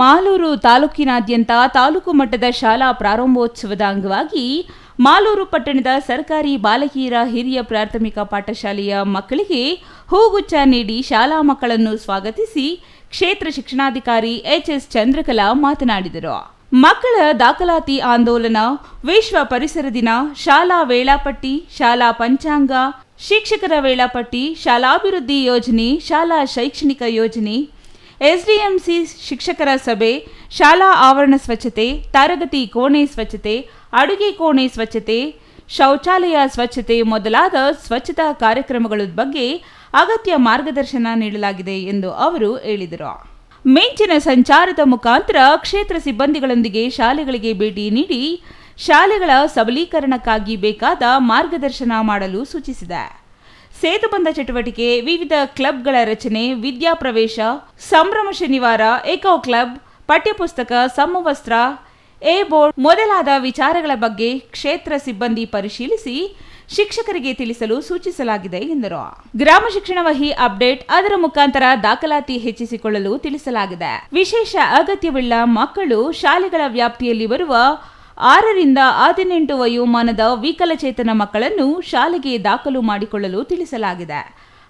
ಮಾಲೂರು ತಾಲೂಕಿನಾದ್ಯಂತ ತಾಲೂಕು ಮಟ್ಟದ ಶಾಲಾ ಪ್ರಾರಂಭೋತ್ಸವದ ಅಂಗವಾಗಿ ಮಾಲೂರು ಪಟ್ಟಣದ ಸರ್ಕಾರಿ ಬಾಲಕಿಯರ ಹಿರಿಯ ಪ್ರಾಥಮಿಕ ಪಾಠಶಾಲೆಯ ಮಕ್ಕಳಿಗೆ ಹೂಗುಚ್ಛ ನೀಡಿ ಶಾಲಾ ಮಕ್ಕಳನ್ನು ಸ್ವಾಗತಿಸಿ ಕ್ಷೇತ್ರ ಶಿಕ್ಷಣಾಧಿಕಾರಿ ಎಚ್ಎಸ್ ಚಂದ್ರಕಲಾ ಮಾತನಾಡಿದರು. ಮಕ್ಕಳ ದಾಖಲಾತಿ ಆಂದೋಲನ, ವಿಶ್ವ ಪರಿಸರ ದಿನ, ಶಾಲಾ ವೇಳಾಪಟ್ಟಿ, ಶಾಲಾ ಪಂಚಾಂಗ, ಶಿಕ್ಷಕರ ವೇಳಾಪಟ್ಟಿ, ಶಾಲಾಭಿವೃದ್ಧಿ ಯೋಜನೆ, ಶಾಲಾ ಶೈಕ್ಷಣಿಕ ಯೋಜನೆ ಎಸ್ಡಿಎಂಸಿ ಶಿಕ್ಷಕರ ಸಭೆ, ಶಾಲಾ ಆವರಣ ಸ್ವಚ್ಛತೆ, ತರಗತಿ ಕೋಣೆ ಸ್ವಚ್ಛತೆ, ಅಡುಗೆ ಕೋಣೆ ಸ್ವಚ್ಛತೆ, ಶೌಚಾಲಯ ಸ್ವಚ್ಛತೆ ಮೊದಲಾದ ಸ್ವಚ್ಛತಾ ಕಾರ್ಯಕ್ರಮಗಳ ಬಗ್ಗೆ ಅಗತ್ಯ ಮಾರ್ಗದರ್ಶನ ನೀಡಲಾಗಿದೆ ಎಂದು ಅವರು ಹೇಳಿದರು. ಮಿಂಚಿನ ಸಂಚಾರದ ಮುಖಾಂತರ ಕ್ಷೇತ್ರ ಸಿಬ್ಬಂದಿಗಳೊಂದಿಗೆ ಶಾಲೆಗಳಿಗೆ ಭೇಟಿ ನೀಡಿ, ಶಾಲೆಗಳ ಸಬಲೀಕರಣಕ್ಕಾಗಿ ಬೇಕಾದ ಮಾರ್ಗದರ್ಶನ ಮಾಡಲು ಸೂಚಿಸಿದೆ. ಸೇತುಬಂಧ ಚಟುವಟಿಕೆ, ವಿವಿಧ ಕ್ಲಬ್ಗಳ ರಚನೆ ವಿದ್ಯಾಪ್ರವೇಶ ಸಂಭ್ರಮ ಶನಿವಾರ ಎಕೋ ಕ್ಲಬ್, ಪಠ್ಯಪುಸ್ತಕ, ಸಮವಸ್ತ್ರ, ಎ ಬೋರ್ಡ್ ಮೊದಲಾದ ವಿಚಾರಗಳ ಬಗ್ಗೆ ಕ್ಷೇತ್ರ ಸಿಬ್ಬಂದಿ ಪರಿಶೀಲಿಸಿ ಶಿಕ್ಷಕರಿಗೆ ತಿಳಿಸಲು ಸೂಚಿಸಲಾಗಿದೆ ಎಂದರು. ಗ್ರಾಮ ಶಿಕ್ಷಣ ವಹಿ ಅಪ್ಡೇಟ್, ಅದರ ಮುಖಾಂತರ ದಾಖಲಾತಿ ಹೆಚ್ಚಿಸಿಕೊಳ್ಳಲು ತಿಳಿಸಲಾಗಿದೆ. ವಿಶೇಷ ಅಗತ್ಯವುಳ್ಳ ಮಕ್ಕಳು ಶಾಲೆಗಳ ವ್ಯಾಪ್ತಿಯಲ್ಲಿ ಬರುವ ಆರರಿಂದ ಹದಿನೆಂಟು ವಯೋಮಾನದ ವಿಕಲಚೇತನ ಮಕ್ಕಳನ್ನು ಶಾಲೆಗೆ ದಾಖಲು ಮಾಡಿಕೊಳ್ಳಲು ತಿಳಿಸಲಾಗಿದೆ.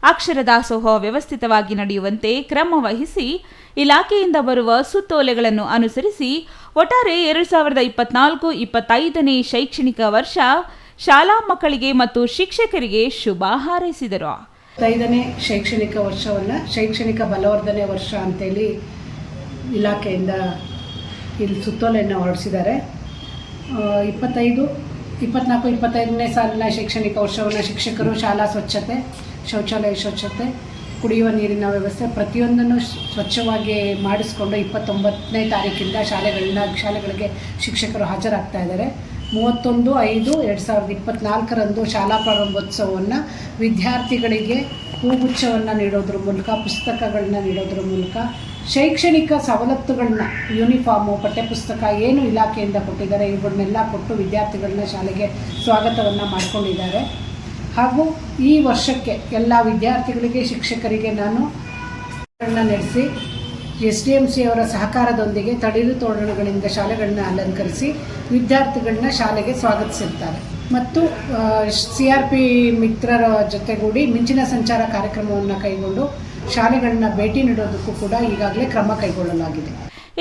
ಅಕ್ಷರ ದಾಸೋಹ ವ್ಯವಸ್ಥಿತವಾಗಿ ನಡೆಯುವಂತೆ ಕ್ರಮ ವಹಿಸಿ ಇಲಾಖೆಯಿಂದ ಬರುವ ಸುತ್ತೋಲೆಗಳನ್ನು ಅನುಸರಿಸಿ ಒಟ್ಟಾರೆ ಎರಡು ಸಾವಿರದ ಇಪ್ಪತ್ನಾಲ್ಕು ಇಪ್ಪತ್ತೈದನೇ ಶೈಕ್ಷಣಿಕ ವರ್ಷ ಶಾಲಾ ಮಕ್ಕಳಿಗೆ ಮತ್ತು ಶಿಕ್ಷಕರಿಗೆ ಶುಭ ಹಾರೈಸಿದರು. ಐದನೇ ಶೈಕ್ಷಣಿಕ ವರ್ಷವನ್ನು ಶೈಕ್ಷಣಿಕ ಬಲವರ್ಧನೆ ವರ್ಷ ಅಂತೇಳಿ ಇಲಾಖೆಯಿಂದ ಇಲ್ಲಿ ಸುತ್ತೋಲೆಯನ್ನು ಹೊರಡಿಸಿದ್ದಾರೆ. ಇಪ್ಪತ್ತೈದು, ಇಪ್ಪತ್ನಾಲ್ಕು, ಇಪ್ಪತ್ತೈದನೇ ಸಾಲಿನ ಶೈಕ್ಷಣಿಕ ವರ್ಷವನ್ನು ಶಿಕ್ಷಕರು ಶಾಲಾ ಸ್ವಚ್ಛತೆ, ಶೌಚಾಲಯ ಸ್ವಚ್ಛತೆ, ಕುಡಿಯುವ ನೀರಿನ ವ್ಯವಸ್ಥೆ ಪ್ರತಿಯೊಂದನ್ನು ಸ್ವಚ್ಛವಾಗಿ ಮಾಡಿಸಿಕೊಂಡು ಇಪ್ಪತ್ತೊಂಬತ್ತನೇ ತಾರೀಕಿಂದ ಶಾಲೆಗಳನ್ನ, ಶಾಲೆಗಳಿಗೆ ಶಿಕ್ಷಕರು ಹಾಜರಾಗ್ತಾ ಇದ್ದಾರೆ. ಮೂವತ್ತೊಂದು, ಐದು, ಎರಡು ಸಾವಿರದ ಇಪ್ಪತ್ತ್ನಾಲ್ಕರಂದು ಶಾಲಾ ಪ್ರಾರಂಭೋತ್ಸವವನ್ನು ವಿದ್ಯಾರ್ಥಿಗಳಿಗೆ ಹೂಗುಚ್ಛವನ್ನು ನೀಡೋದ್ರ ಮೂಲಕ ಪುಸ್ತಕಗಳನ್ನ ನೀಡೋದ್ರ ಮೂಲಕ, ಶೈಕ್ಷಣಿಕ ಸವಲತ್ತುಗಳನ್ನ ಯೂನಿಫಾರ್ಮು ಪಠ್ಯಪುಸ್ತಕ, ಏನು ಇಲಾಖೆಯಿಂದ ಕೊಟ್ಟಿದ್ದಾರೆ ಇವುಗಳನ್ನೆಲ್ಲ ಕೊಟ್ಟು ವಿದ್ಯಾರ್ಥಿಗಳನ್ನ ಶಾಲೆಗೆ ಸ್ವಾಗತವನ್ನು ಮಾಡಿಕೊಂಡಿದ್ದಾರೆ. ಹಾಗೂ ಈ ವರ್ಷಕ್ಕೆ ಎಲ್ಲ ವಿದ್ಯಾರ್ಥಿಗಳಿಗೆ, ಶಿಕ್ಷಕರಿಗೆ ನಾನು ನಡೆಸಿ, ಎಸ್ ಡಿ ಎಂ ಸಿ ಅವರ ಸಹಕಾರದೊಂದಿಗೆ ತಡಿಲು ತೋರಣಗಳಿಂದ ಶಾಲೆಗಳನ್ನ ಅಲಂಕರಿಸಿ ವಿದ್ಯಾರ್ಥಿಗಳನ್ನ ಶಾಲೆಗೆ ಸ್ವಾಗತಿಸಿರ್ತಾರೆ. ಮತ್ತು ಸಿ ಆರ್ ಪಿ ಮಿತ್ರರ ಜೊತೆಗೂಡಿ ಮಿಂಚಿನ ಸಂಚಾರ ಕಾರ್ಯಕ್ರಮವನ್ನು ಕೈಗೊಂಡು ಶಾಲೆಗಳನ್ನ ಭೇಟಿ ನೀಡೋದಕ್ಕೂ ಕೂಡ ಈಗಾಗಲೇ ಕ್ರಮ ಕೈಗೊಳ್ಳಲಾಗಿದೆ.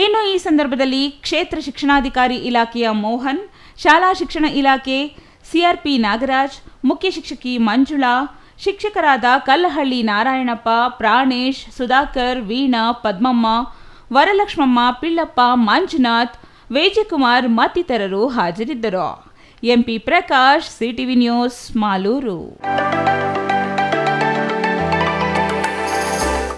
ಇನ್ನು ಈ ಸಂದರ್ಭದಲ್ಲಿ ಕ್ಷೇತ್ರ ಶಿಕ್ಷಣಾಧಿಕಾರಿ ಇಲಾಖೆಯ ಮೋಹನ್, ಶಾಲಾ ಶಿಕ್ಷಣ ಇಲಾಖೆ ಸಿಆರ್ಪಿ ನಾಗರಾಜ್, ಮುಖ್ಯ ಶಿಕ್ಷಕಿ ಮಂಜುಳಾ, ಶಿಕ್ಷಕರಾದ ಕಲ್ಲಹಳ್ಳಿ ನಾರಾಯಣಪ್ಪ, ಪ್ರಾಣೇಶ್, ಸುಧಾಕರ್, ವೀಣಾ, ಪದ್ಮಮ್ಮ, ವರಲಕ್ಷ್ಮಮ್ಮ, ಪಿಳ್ಳಪ್ಪ, ಮಂಜುನಾಥ್, ವೇಜಕುಮಾರ್ ಮತ್ತಿತರರು ಹಾಜರಿದ್ದರು. MP Prakash CTV news Malur.